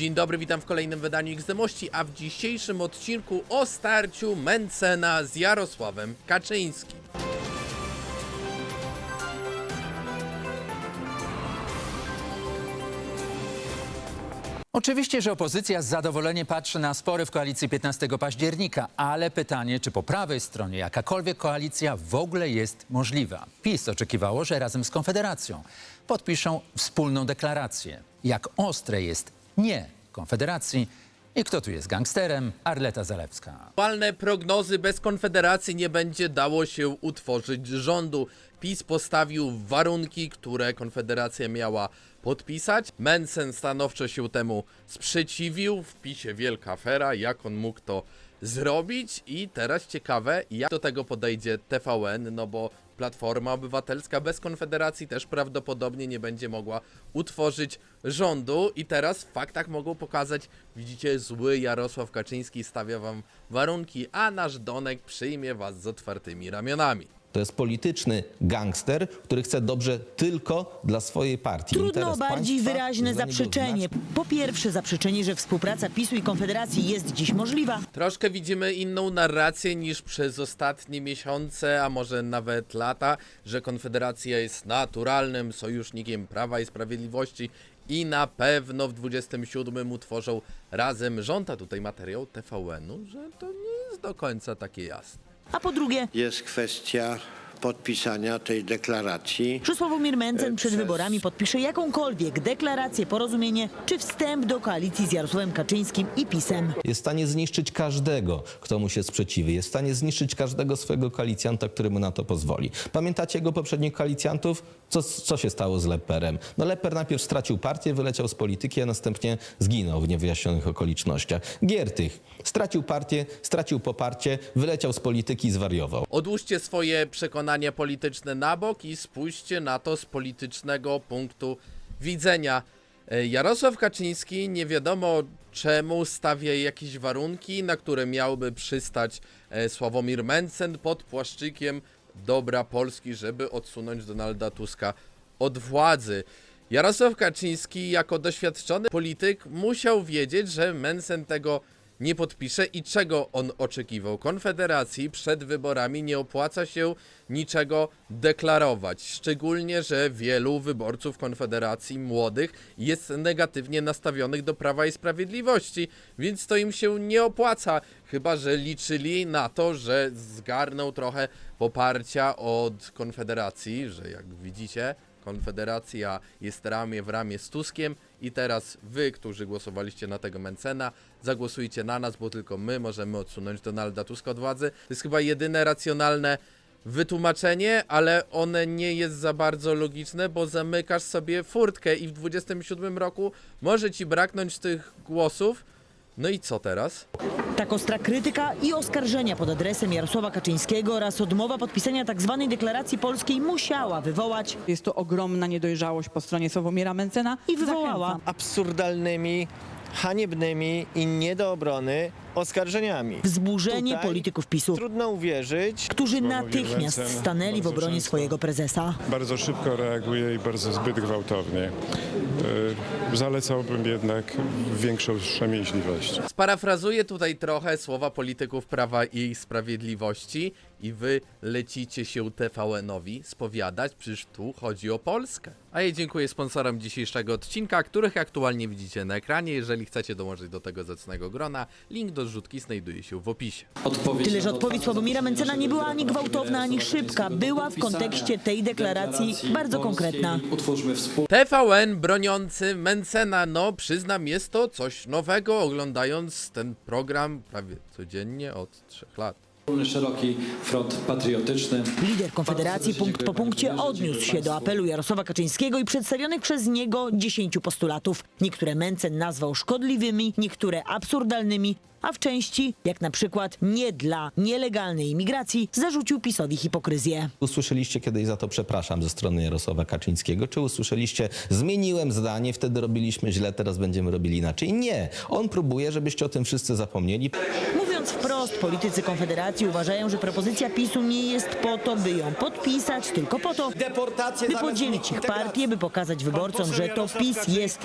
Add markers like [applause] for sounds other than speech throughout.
Dzień dobry, witam w kolejnym wydaniu XD a w dzisiejszym odcinku o starciu Mencena z Jarosławem Kaczyńskim. Oczywiście, że opozycja z zadowoleniem patrzy na spory w koalicji 15 października, ale pytanie, czy po prawej stronie jakakolwiek koalicja w ogóle jest możliwa. PiS oczekiwało, że razem z Konfederacją podpiszą wspólną deklarację. Jak ostre jest nie Konfederacji i kto tu jest gangsterem? Arleta Zalewska. Aktualne prognozy bez Konfederacji nie będzie dało się utworzyć rządu. PiS postawił warunki, które Konfederacja miała podpisać. Mencen stanowczo się temu sprzeciwił. W PiSie wielka afera, jak on mógł to zrobić i teraz ciekawe, jak do tego podejdzie TVN, no bo Platforma Obywatelska bez Konfederacji też prawdopodobnie nie będzie mogła utworzyć rządu i teraz w faktach mogą pokazać, widzicie, zły Jarosław Kaczyński stawia wam warunki, a nasz Donek przyjmie was z otwartymi ramionami. To jest polityczny gangster, który chce dobrze tylko dla swojej partii. Trudno o Interes bardziej państwa wyraźne jest dla niego zaprzeczenie. Po pierwsze zaprzeczenie, że współpraca PiSu i Konfederacji jest dziś możliwa. Troszkę widzimy inną narrację niż przez ostatnie miesiące, a może nawet lata, że Konfederacja jest naturalnym sojusznikiem Prawa i Sprawiedliwości i na pewno w 27 utworzą razem rząd, a tutaj materiał TVN-u, że to nie jest do końca takie jasne. A po drugie, jest kwestia podpisania tej deklaracji. że Sławomir Mencen przed Przez- wyborami podpisze jakąkolwiek deklarację, porozumienie czy wstęp do koalicji z Jarosławem Kaczyńskim i PiSem. Jest w stanie zniszczyć każdego, kto mu się sprzeciwi. Jest w stanie zniszczyć każdego swojego koalicjanta, który mu na to pozwoli. Pamiętacie jego poprzednich koalicjantów? Co, co się stało z Leperem? No Leper najpierw stracił partię, wyleciał z polityki, a następnie zginął w niewyjaśnionych okolicznościach. Giertych stracił partię, stracił poparcie, wyleciał z polityki i zwariował. Odłóżcie swoje przekonania polityczne na bok i spójrzcie na to z politycznego punktu widzenia. E, Jarosław Kaczyński nie wiadomo czemu stawia jakieś warunki, na które miałby przystać e, Sławomir Mencen pod płaszczykiem dobra Polski, żeby odsunąć Donalda Tuska od władzy. Jarosław Kaczyński jako doświadczony polityk musiał wiedzieć, że Mencen tego nie podpisze i czego on oczekiwał? Konfederacji przed wyborami nie opłaca się niczego deklarować. Szczególnie, że wielu wyborców Konfederacji młodych jest negatywnie nastawionych do Prawa i Sprawiedliwości, więc to im się nie opłaca. Chyba, że liczyli na to, że zgarną trochę poparcia od Konfederacji, że jak widzicie, Konfederacja jest ramię w ramię z Tuskiem i teraz wy, którzy głosowaliście na tego Mencena, zagłosujcie na nas, bo tylko my możemy odsunąć Donalda Tuska od władzy. To jest chyba jedyne racjonalne wytłumaczenie, ale one nie jest za bardzo logiczne, bo zamykasz sobie furtkę i w 27 roku może ci braknąć tych głosów. No i co teraz? Tak ostra krytyka i oskarżenia pod adresem Jarosława Kaczyńskiego oraz odmowa podpisania tzw. deklaracji polskiej musiała wywołać Jest to ogromna niedojrzałość po stronie Sławomira Mencena. i wywołała Zachęcam. absurdalnymi, haniebnymi i nie do obrony oskarżeniami. wzburzenie Tutaj polityków PiSu, Trudno uwierzyć, którzy natychmiast stanęli w bardzo obronie często- swojego prezesa. bardzo szybko reaguje i bardzo zbyt gwałtownie. Y, Zalecałbym jednak większą wstrzemięźliwość. Sparafrazuję tutaj trochę słowa polityków Prawa i Sprawiedliwości i wy lecicie się TVN-owi spowiadać, przecież tu chodzi o Polskę. A ja dziękuję sponsorom dzisiejszego odcinka, których aktualnie widzicie na ekranie. Jeżeli chcecie dołączyć do tego zacnego grona, link do zrzutki znajduje się w opisie. Tyle, że odpowiedź Sławomira Mencena nie była ani gwałtowna, ani szybka. Była w kontekście tej deklaracji bardzo konkretna. Utwórzmy TVN broniący Mencena, no przyznam, jest to coś nowego, oglądając ten program prawie codziennie od trzech lat. Szeroki front patriotyczny. Lider Konfederacji punkt po punkcie odniósł się do apelu Jarosława Kaczyńskiego i przedstawionych przez niego dziesięciu postulatów. Niektóre Mencen nazwał szkodliwymi, niektóre absurdalnymi, a w części, jak na przykład nie dla nielegalnej imigracji, zarzucił PiSowi hipokryzję. Usłyszeliście kiedyś za to przepraszam ze strony Jarosława Kaczyńskiego? Czy usłyszeliście zmieniłem zdanie, wtedy robiliśmy źle, teraz będziemy robili inaczej? Nie. On próbuje, żebyście o tym wszyscy zapomnieli. Mówiąc wprost, politycy Konfederacji uważają, że propozycja PiSu nie jest po to, by ją podpisać, tylko po to, by podzielić ich partię, by pokazać wyborcom, że to PiS jest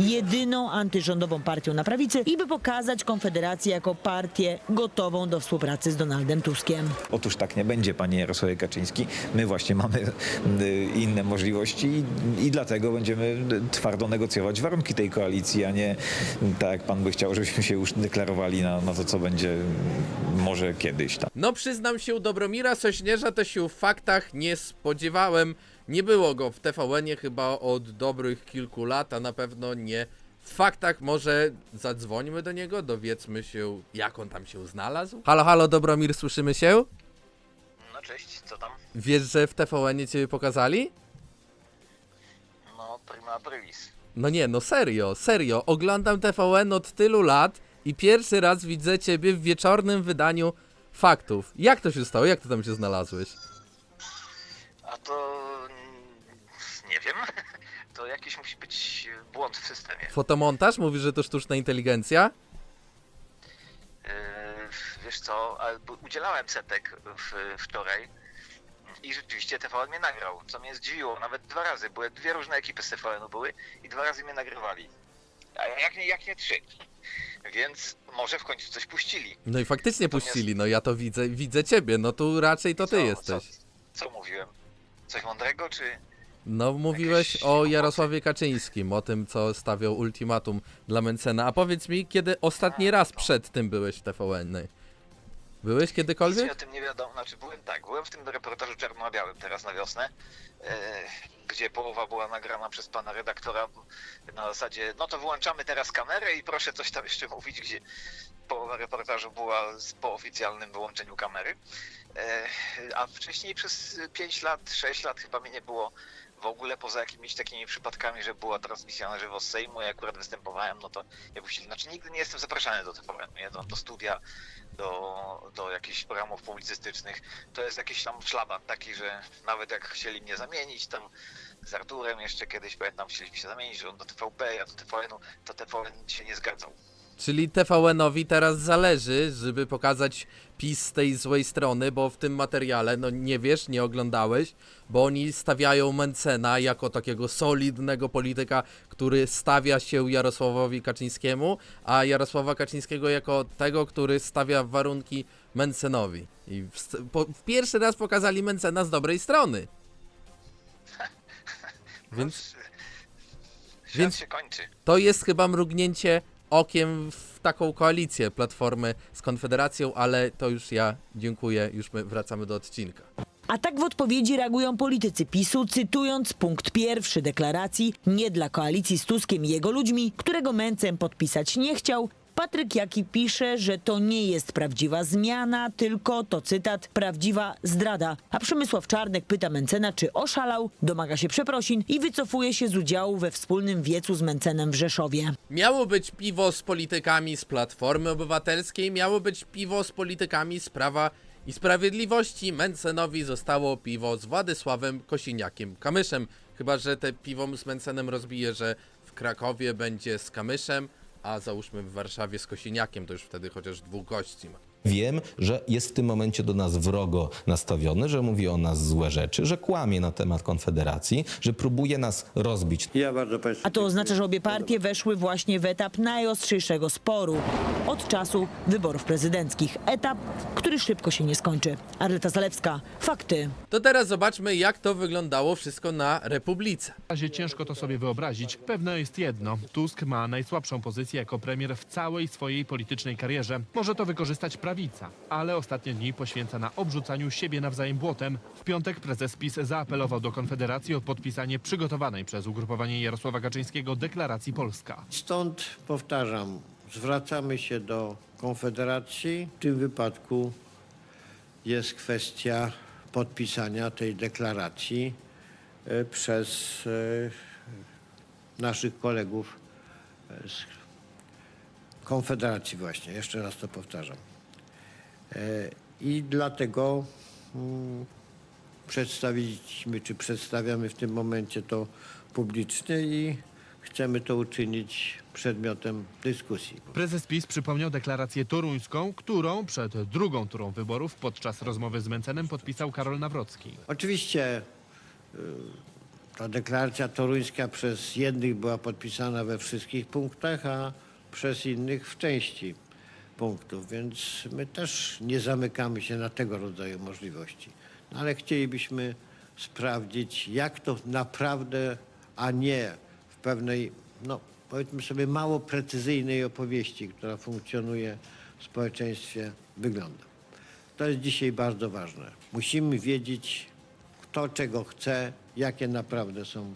jedyną antyrządową partią na prawicy i by pokazać Konfederację jako partię gotową do współpracy z Donaldem Tuskiem. Otóż tak nie będzie, panie Jarosławie Kaczyński. My właśnie mamy y, inne możliwości i, dlatego będziemy twardo negocjować warunki tej koalicji, a nie tak jak pan by chciał, żebyśmy się już deklarowali na, na to, co będzie może kiedyś tam. No przyznam się, u Dobromira Sośnierza to się w faktach nie spodziewałem. Nie było go w TVN-ie chyba od dobrych kilku lat, a na pewno nie w faktach. Może zadzwońmy do niego, dowiedzmy się, jak on tam się znalazł. Halo, halo, Dobromir, słyszymy się? No cześć, co tam? Wiesz, że w TVN-ie ciebie pokazali? No, prima aprilis. No nie, no serio, serio. Oglądam TVN od tylu lat i pierwszy raz widzę ciebie w wieczornym wydaniu faktów. Jak to się stało? Jak ty tam się znalazłeś? A to... mm, nie wiem. [laughs] To jakiś musi być błąd w systemie. Fotomontaż? Mówisz, że to sztuczna inteligencja? Yy, wiesz co, udzielałem setek w, wczoraj i rzeczywiście TVN mnie nagrał, co mnie zdziwiło. Nawet dwa razy. Były dwie różne ekipy z TVN-u były i dwa razy mnie nagrywali. A jak nie, jak nie trzy. Więc może w końcu coś puścili. No i faktycznie Natomiast- puścili, no ja to widzę, widzę ciebie, no tu raczej to ty Co- jesteś. Co, co mówiłem? Coś mądrego, czy... No mówiłeś o. Jarosławie Kaczyńskim, o tym co stawiał ultimatum dla Mencena. A powiedz mi, kiedy ostatni raz przed tym byłeś w TVN? Byłeś Nic mi kiedykolwiek? o tym nie wiadomo. Znaczy byłem tak, byłem w tym reportażu czarno-białym teraz na wiosnę, e, gdzie połowa była nagrana przez pana redaktora na zasadzie, no to wyłączamy teraz kamerę i proszę coś tam jeszcze mówić, gdzie połowa reportażu była z, po oficjalnym wyłączeniu kamery. E, a wcześniej przez 5 lat, 6 lat chyba mnie nie było w ogóle poza jakimiś takimi przypadkami, że była transmisja na żywo z Sejmu i akurat występowałem, no to nie puścili. Znaczy nigdy nie jestem zapraszany do TVN, nie? Do, do studia, do, do jakichś programów publicystycznych. To jest jakiś tam szlaban taki, że nawet jak chcieli mnie zamienić tam z Arturem jeszcze kiedyś, pamiętam, chcieliśmy się zamienić, że on do TVP, ja do TVN-u, to TVN się nie zgadzał. Czyli TVN-owi teraz zależy, żeby pokazać PiS z tej złej strony, bo w tym materiale, no nie wiesz, nie oglądałeś, bo oni stawiają Mencena jako takiego solidnego polityka, który stawia się Jarosławowi Kaczyńskiemu, a Jarosława Kaczyńskiego jako tego, który stawia warunki Mencenowi. I w, po, w pierwszy raz pokazali Mencena z dobrej strony. [laughs] Więc Świat Więc- się kończy. to jest chyba mrugnięcie okiem w taką koalicję Platformy z Konfederacją, ale to już ja dziękuję, już my wracamy do odcinka. A tak w odpowiedzi reagują politycy PiSu, cytując punkt pierwszy deklaracji nie dla koalicji z Tuskiem i jego ludźmi, którego Mencen podpisać nie chciał. Patryk Jaki pisze, że to nie jest prawdziwa zmiana, tylko to cytat prawdziwa zdrada. A Przemysław Czarnek pyta Mencena, czy oszalał, domaga się przeprosin i wycofuje się z udziału we wspólnym wiecu z Mencenem w Rzeszowie. Miało być piwo z politykami z Platformy Obywatelskiej, miało być piwo z politykami z Prawa i Sprawiedliwości. Mencenowi zostało piwo z Władysławem Kosiniakiem Kamyszem. Chyba, że te piwo z Mencenem rozbije, że w Krakowie będzie z Kamyszem, a załóżmy w Warszawie z Kosiniakiem, to już wtedy chociaż dwóch gości ma. Wiem, że jest w tym momencie do nas wrogo nastawiony, że mówi o nas złe rzeczy, że kłamie na temat Konfederacji, że próbuje nas rozbić. Ja bardzo Państwu A to oznacza, że obie partie weszły właśnie w etap najostrzejszego sporu od czasu wyborów prezydenckich. Etap, który szybko się nie skończy. Arleta Zalewska, fakty. To teraz zobaczmy, jak to wyglądało wszystko na Republice. W razie ciężko to sobie wyobrazić. Pewne jest jedno. Tusk ma najsłabszą pozycję jako premier w całej swojej politycznej karierze. Może to wykorzystać prawica, ale ostatnie dni poświęca na obrzucaniu siebie nawzajem błotem. W piątek prezes PiS zaapelował do Konfederacji o podpisanie przygotowanej przez ugrupowanie Jarosława Kaczyńskiego deklaracji Polska. Stąd powtarzam, zwracamy się do Konfederacji. W tym wypadku jest kwestia podpisania tej deklaracji e, przez e, naszych kolegów z Konfederacji właśnie, jeszcze raz to powtarzam. E, I dlatego mm, przedstawiliśmy, czy przedstawiamy w tym momencie to publicznie i chcemy to uczynić przedmiotem dyskusji. Prezes PiS przypomniał deklarację toruńską, którą przed drugą turą wyborów podczas rozmowy z Mencenem podpisał Karol Nawrocki. Oczywiście y, ta deklaracja toruńska przez jednych była podpisana we wszystkich punktach, a przez innych w części punktów, więc my też nie zamykamy się na tego rodzaju możliwości. No, ale chcielibyśmy sprawdzić, jak to naprawdę, a nie w pewnej, no powiedzmy sobie, mało precyzyjnej opowieści, która funkcjonuje w społeczeństwie, wygląda. To jest dzisiaj bardzo ważne. Musimy wiedzieć, kto czego chce, jakie naprawdę są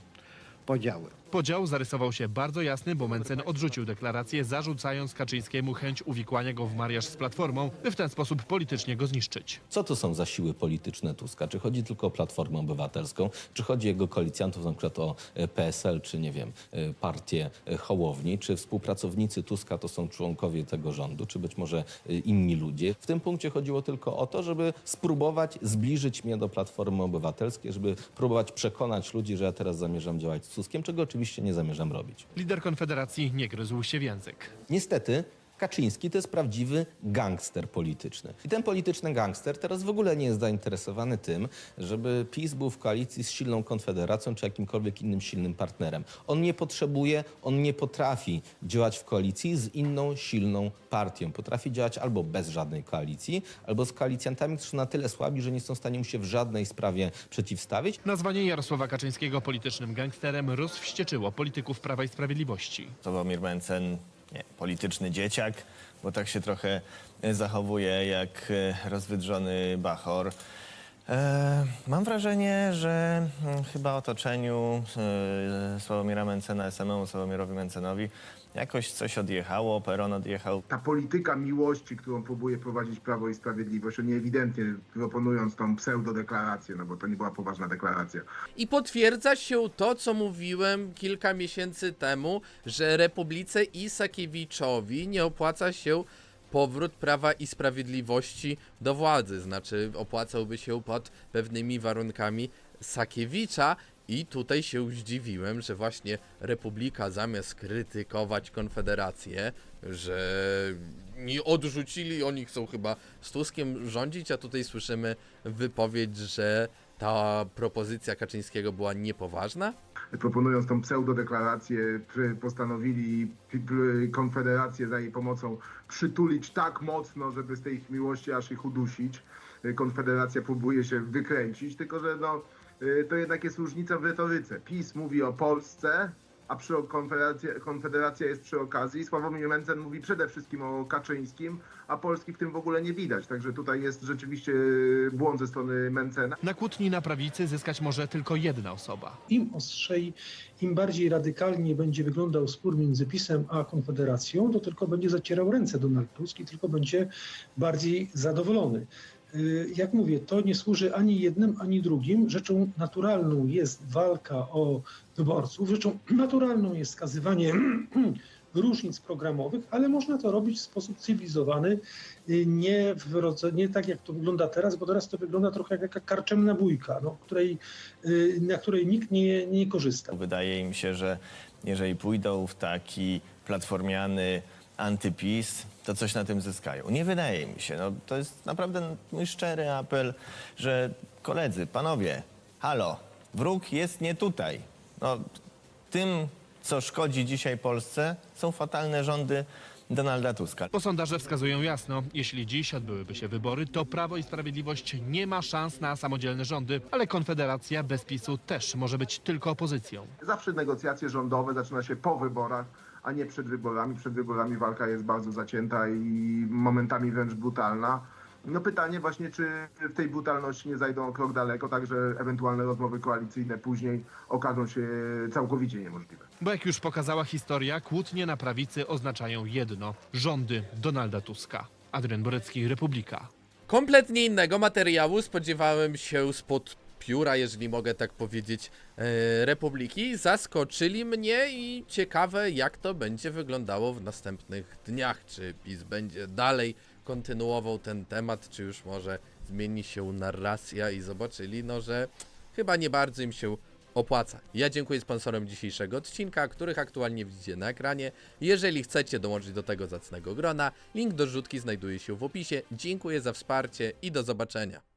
podziały. Podział zarysował się bardzo jasny, bo Mencen odrzucił deklarację, zarzucając Kaczyńskiemu chęć uwikłania go w mariaż z Platformą, by w ten sposób politycznie go zniszczyć. Co to są za siły polityczne Tuska? Czy chodzi tylko o Platformę Obywatelską? Czy chodzi jego koalicjantów, na przykład o e, PSL, czy nie wiem, e, partię e, Hołowni? Czy współpracownicy Tuska to są członkowie tego rządu, czy być może inni ludzie? W tym punkcie chodziło tylko o to, żeby spróbować zbliżyć mnie do Platformy Obywatelskiej, żeby próbować przekonać ludzi, że ja teraz zamierzam działać z Tuskiem, czego oczywiście nie zamierzam robić. Lider Konfederacji nie gryzł się w język. Niestety Kaczyński to jest prawdziwy gangster polityczny. I ten polityczny gangster teraz w ogóle nie jest zainteresowany tym, żeby PiS był w koalicji z silną konfederacją czy jakimkolwiek innym silnym partnerem. On nie potrzebuje, on nie potrafi działać w koalicji z inną silną partią. Potrafi działać albo bez żadnej koalicji, albo z koalicjantami, którzy są na tyle słabi, że nie są w stanie mu się w żadnej sprawie przeciwstawić. Nazwanie Jarosława Kaczyńskiego politycznym gangsterem rozwścieczyło polityków Prawa i Sprawiedliwości. Sławomir Mencen, nie, polityczny dzieciak, bo tak się trochę zachowuje jak e, rozwydrzony bachor. E, mam wrażenie, że mm, chyba otoczeniu e, Sławomira Mencena, SMU Sławomirowi Mencenowi jakoś coś odjechało, peron odjechał. ta polityka miłości, którą próbuje prowadzić Prawo i Sprawiedliwość, oni ewidentnie proponując tą pseudodeklarację, no bo to nie była poważna deklaracja, I potwierdza się to, co mówiłem kilka miesięcy temu, że Republice i Sakiewiczowi nie opłaca się powrót Prawa i Sprawiedliwości do władzy. Znaczy, opłacałby się pod pewnymi warunkami Sakiewicza. I tutaj się zdziwiłem, że właśnie Republika zamiast krytykować Konfederację, że nie odrzucili, oni chcą chyba z Tuskiem rządzić, a tutaj słyszymy wypowiedź, że ta propozycja Kaczyńskiego była niepoważna? Proponując tą pseudodeklarację, postanowili Konfederację za jej pomocą przytulić tak mocno, żeby z tej ich miłości aż ich udusić. Konfederacja próbuje się wykręcić, tylko że no, y, to jednak jest różnica w retoryce. PiS mówi o Polsce, a przy konfederacja, konfederacja jest przy okazji. Sławomir Mencen mówi przede wszystkim o Kaczyńskim, a Polski w tym w ogóle nie widać. Także tutaj jest rzeczywiście y, błąd ze strony Mencena. Na kłótni na prawicy zyskać może tylko jedna osoba. Im ostrzej, im bardziej radykalnie będzie wyglądał spór między PiSem a Konfederacją, to tylko będzie zacierał ręce Donald Tusk i tylko będzie bardziej zadowolony. Y, Jak mówię, to nie służy ani jednym, ani drugim. Rzeczą naturalną jest walka o wyborców, rzeczą naturalną jest wskazywanie [clears throat] różnic programowych, ale można to robić w sposób cywilizowany, y, nie, w nie tak jak to wygląda teraz, bo teraz to wygląda trochę jak jaka karczemna bójka, no, której, y, na której nikt nie, nie korzysta. Wydaje im się, że jeżeli pójdą w taki platformiany antypis, to coś na tym zyskają. Nie wydaje mi się. No, to jest naprawdę mój szczery apel, że koledzy, panowie, halo, wróg jest nie tutaj. No, tym, co szkodzi dzisiaj Polsce, są fatalne rządy Donalda Tuska. Bo sondaże wskazują jasno, jeśli dziś odbyłyby się wybory, to Prawo i Sprawiedliwość nie ma szans na samodzielne rządy, ale Konfederacja bez PiSu też może być tylko opozycją. Zawsze negocjacje rządowe zaczyna się po wyborach, a nie przed wyborami. Przed wyborami walka jest bardzo zacięta i momentami wręcz brutalna. No pytanie właśnie, czy w tej brutalności nie zajdą o krok daleko, tak że ewentualne rozmowy koalicyjne później okażą się całkowicie niemożliwe. Bo jak już pokazała historia, kłótnie na prawicy oznaczają jedno rządy Donalda Tuska. Adrian Borecki, Republika. Kompletnie innego materiału spodziewałem się spod pióra, jeżeli mogę tak powiedzieć, e, Republiki, zaskoczyli mnie i ciekawe jak to będzie wyglądało w następnych dniach. Czy PiS będzie dalej kontynuował ten temat, czy już może zmieni się narracja i zobaczyli, no że chyba nie bardzo im się opłaca. Ja dziękuję sponsorem dzisiejszego odcinka, których aktualnie widzicie na ekranie. Jeżeli chcecie dołączyć do tego zacnego grona, link do rzutki znajduje się w opisie. Dziękuję za wsparcie i do zobaczenia.